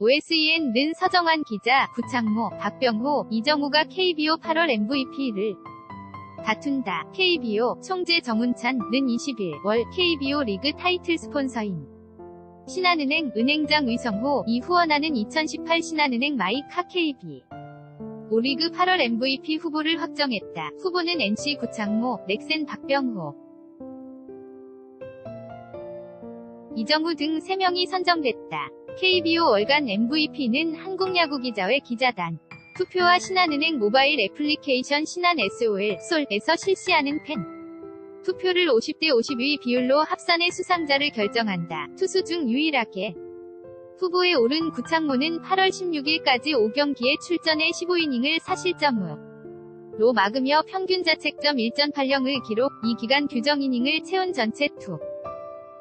OSEN는 서정환 기자, 구창모, 박병호, 이정우가 KBO 8월 MVP를 다툰다. KBO 총재 정운찬는 20일 월 KBO 리그 타이틀 스폰서인 신한은행 은행장 의성호 이 후원하는 2018 신한은행 마이카 KB 오리그 8월 MVP 후보를 확정했다. 후보는 NC 구창모, 넥센 박병호, 이정우 등 3명이 선정됐다. KBO 월간 MVP는 한국야구기자회 기자단, 투표와 신한은행 모바일 애플리케이션 신한 SOL, 솔에서 실시하는 팬. 투표를 50대 52 비율로 합산해 수상자를 결정한다. 투수 중 유일하게 후보에 오른 구창모는 8월 16일까지 5경기에 출전해 15이닝을 4실점으로 막으며 평균 자책점 1.80을 기록, 이 기간 규정 이닝을 채운 전체 투.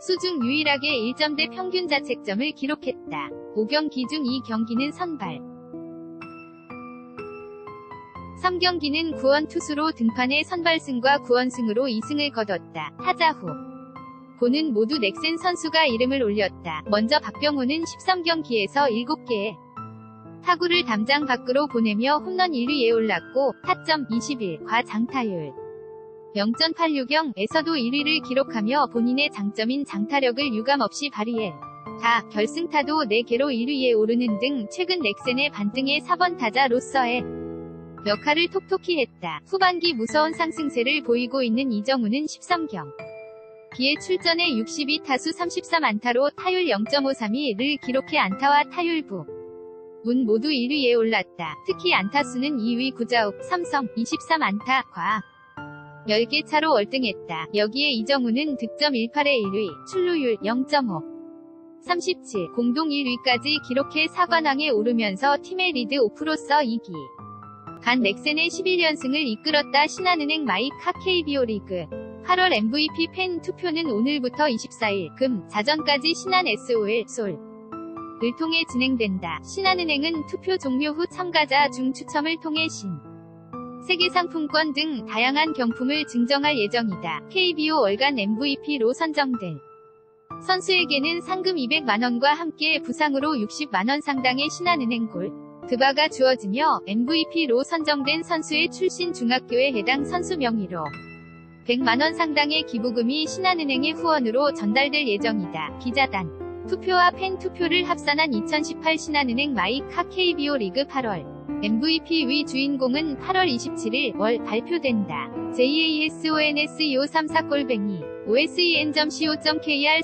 수중 유일하게 1점대 평균 자책점을 기록했다. 5경기 중 2경기는 선발. 3경기는 구원 투수로 등판해 선발승과 구원승으로 2승을 거뒀다. 타자 후. 고는 모두 넥센 선수가 이름을 올렸다. 먼저 박병호는 13경기에서 7개의 타구를 담장 밖으로 보내며 홈런 1위에 올랐고 타점 21, 과 장타율 0.86영에서도 1위를 기록하며 본인의 장점인 장타력을 유감없이 발휘해 다 결승타도 4개로 1위에 오르는 등 최근 넥센의 반등의 4번 타자로서의 역할을 톡톡히 했다. 후반기 무서운 상승세를 보이고 있는 이정우는 13경 기에 출전해 62타수 33안타로 타율 0.532를 기록해 안타와 타율 부 문 모두 1위에 올랐다. 특히 안타수는 2위 구자욱, 삼성 23안타, 과 10개 차로 월등했다. 여기에 이정우는 득점 18에 1위, 출루율 0.5, 37, 공동 1위까지 기록해 4관왕에 오르면서 팀의 리드 오프로서 2기. 간 넥센의 11연승을 이끌었다 신한은행 마이카 KBO 리그. 8월 MVP 팬 투표는 오늘부터 24일 금 자정까지 신한 SOL 솔. 을 통해 진행된다. 신한은행은 투표 종료 후 참가자 중 추첨을 통해 신. 세계 상품권 등 다양한 경품을 증정할 예정이다. KBO 월간 MVP로 선정된 선수에게는 상금 200만원과 함께 부상으로 60만원 상당의 신한은행 골 드바가 주어지며 MVP로 선정된 선수의 출신 중학교에 해당 선수 명의로 100만원 상당의 기부금이 신한은행의 후원으로 전달될 예정이다. 기자단 투표와 팬 투표를 합산한 2018 신한은행 마이카 KBO 리그 8월 MVP 위 주인공은 8월 27일 월 발표된다. JASONS 2534골뱅이 OSEN.co.kr